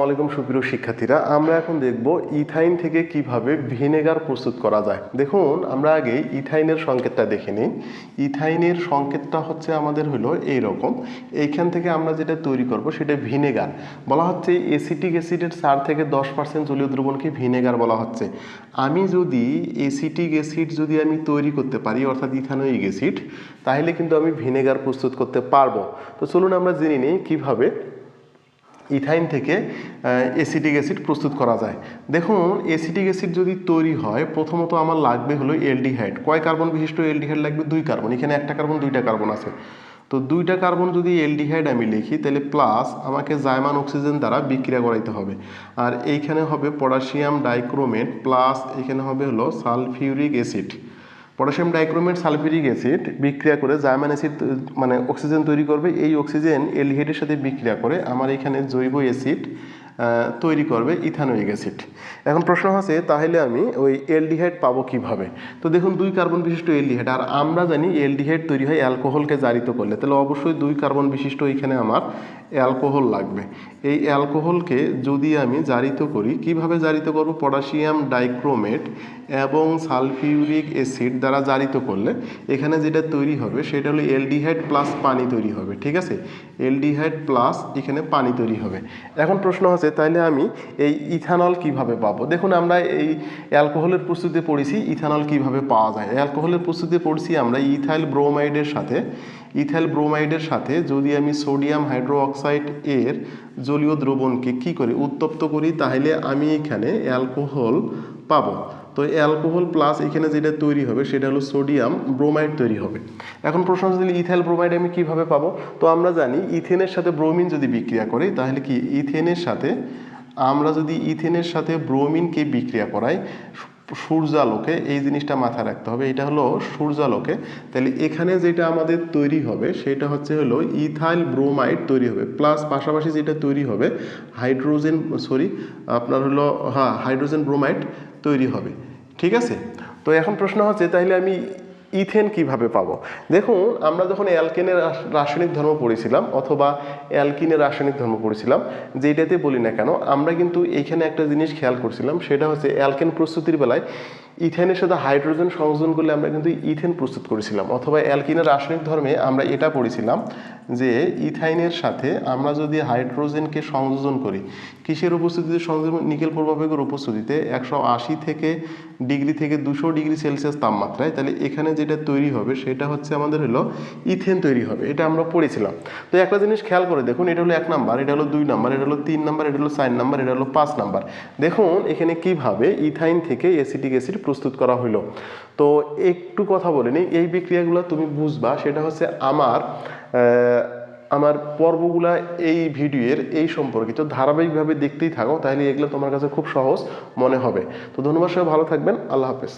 আসসালামু আলাইকুম সুপ্রিয় শিক্ষার্থীরা, আমরা এখন দেখব ইথাইন থেকে কীভাবে ভিনেগার প্রস্তুত করা যায়। দেখুন, আমরা আগে ইথাইনের সংকেতটা দেখে নিই। ইথাইনের সংকেতটা হচ্ছে আমাদের হলো এই রকম এইখান থেকে আমরা যেটা তৈরি করব সেটা ভিনেগার। বলা হচ্ছে এসিটিক অ্যাসিডের চার থেকে দশ পার্সেন্ট জলীয় দ্রবণকে ভিনেগার বলা হচ্ছে। আমি যদি এসিটিক অ্যাসিড যদি আমি তৈরি করতে পারি, অর্থাৎ ইথানোয়িক অ্যাসিড, তাহলে কিন্তু আমি ভিনেগার প্রস্তুত করতে পারব। তো চলুন আমরা জেনে নিই কীভাবে ইথাইন থেকে এসিটিক অ্যাসিড প্রস্তুত করা যায়। দেখুন, এসিটিক অ্যাসিড যদি তৈরি হয়, প্রথমত আমার লাগবে হলো এলডিহাইড। কয় কার্বন বিশিষ্ট এলডিহাইড লাগবে? দুই কার্বন। এখানে একটা কার্বন, দুইটা কার্বন আছে। তো দুইটা কার্বন যদি এলডিহাইড আমি লিখি, তাহলে প্লাস আমাকে জায়মান অক্সিজেন দ্বারা বিক্রিয়া করাইতে হবে। আর এইখানে হবে পটাশিয়াম ডাইক্রোমেট, প্লাস এখানে হবে হলো sulphuric acid. Potassium dichromate sulphuric acid বিক্রিয়া করে জার্মান অ্যাসিড মানে অক্সিজেন তৈরি করবে। এই অক্সিজেন এলডিহাইডের সাথে বিক্রিয়া করে। আমার এখানে জৈব অ্যাসিড তৈরি করবে ইথানোয়িক অ্যাসিড এখন প্রশ্ন আছে, তাহলে আমি ওই এলডিহাইড পাবো কীভাবে? তো দেখুন, দুই কার্বন বিশিষ্ট এলডিহাইড, আর আমরা জানি এলডিহাইড তৈরি হয় অ্যালকোহলকে জারিত করলে। তাহলে অবশ্যই দুই কার্বন বিশিষ্ট এখানে আমার অ্যালকোহল লাগবে। এই অ্যালকোহলকে যদি আমি জারিত করি, কীভাবে জারিত করব? পটাশিয়াম ডাইক্রোমেট এবং সালফিউরিক অ্যাসিড দ্বারা জারিত করলে এখানে যেটা তৈরি হবে, সেটা হলো এলডিহাইড প্লাস পানি তৈরি হবে, ঠিক আছে? এলডিহাইড প্লাস এখানে পানি তৈরি হবে। এখন প্রশ্ন তাহলে আমি এই ইথানল কীভাবে পাবো? দেখুন, আমরা এই অ্যালকোহলের প্রস্তুতি পড়েছি, ইথানল কীভাবে পাওয়া যায়? অ্যালকোহলের প্রস্তুতি পড়ছি আমরা ইথাইল ব্রোমাইডের সাথে। ইথাইল ব্রোমাইডের সাথে যদি আমি সোডিয়াম হাইড্রো অক্সাইড এর জলীয় দ্রবণকে কি করে, উত্তপ্ত করি তাহলে আমি এখানে অ্যালকোহল পাবো। তো অ্যালকোহল প্লাস এখানে যেটা তৈরি হবে, সেটা হলো সোডিয়াম ব্রোমাইড তৈরি হবে। এখন প্রশ্ন হচ্ছে ইথাইল ব্রোমাইড আমি কীভাবে পাবো? তো আমরা জানি ইথেনের সাথে ব্রোমিন যদি বিক্রিয়া করি, তাহলে কি ইথেনের সাথে আমরা যদি ইথেনের সাথে ব্রোমিনকে বিক্রিয়া করাই, সূর্যালোকে, এই জিনিসটা মাথায় রাখতে হবে, এটা হলো সূর্যালোকে। তাহলে এখানে যেটা আমাদের তৈরি হবে, সেটা হচ্ছে হলো ইথাইল ব্রোমাইড তৈরি হবে প্লাস পাশাপাশি যেটা তৈরি হবে হাইড্রোজেন সরি আপনার হলো হ্যাঁ হাইড্রোজেন ব্রোমাইড তৈরি হবে। ঠিক আছে? তো এখন প্রশ্ন হচ্ছে তাহলে আমি ইথেন কীভাবে পাবো? দেখুন, আমরা যখন অ্যালকেনের রাসায়নিক ধর্ম পড়েছিলাম, অথবা অ্যালকিনের রাসায়নিক ধর্ম পড়েছিলাম যেটাতে বলি না কেন, আমরা কিন্তু এইখানে একটা জিনিস খেয়াল করছিলাম, সেটা হচ্ছে অ্যালকেন প্রস্তুতির বেলায় ইথেনের সাথে হাইড্রোজেন সংযোজন করলে আমরা কিন্তু ইথেন প্রস্তুত করেছিলাম, অথবা অ্যালকিনের রাসায়নিক ধর্মে আমরা এটা পড়েছিলাম যে ইথাইনের সাথে আমরা যদি হাইড্রোজেনকে সংযোজন করি, কিসের উপস্থিতিতে সংযোজন? নিকেল প্রভাবকের উপস্থিতিতে একশো আশি থেকে ডিগ্রি থেকে দুশো ডিগ্রি সেলসিয়াস তাপমাত্রায়, তাহলে এখানে যেটা তৈরি হবে সেটা হচ্ছে আমাদের হলো ইথেন তৈরি হবে, এটা আমরা পড়েছিলাম। তো একটা জিনিস খেয়াল করে দেখুন, এটা হলো এক নাম্বার, এটা হলো দুই নাম্বার, এটা হলো তিন নাম্বার, এটা হলো চার নাম্বার, এটা হলো পাঁচ নাম্বার। দেখুন এখানে কীভাবে ইথাইন থেকে এসিটিক অ্যাসিড প্রস্তুত করা হলো তো একটু কথা বলে নিই, এই বিক্রিয়াগুলো তুমি বুঝবা, সেটা হচ্ছে আমার আমার পর্বগুলা এই ভিডিওর এই সম্পর্কিত ধারাবাহিকভাবে দেখতেই থাকো, তাহলে এগুলো তোমার কাছে খুব সহজ মনে হবে। তো ধন্যবাদ সবাই, ভালো থাকবেন, আল্লাহ হাফেজ।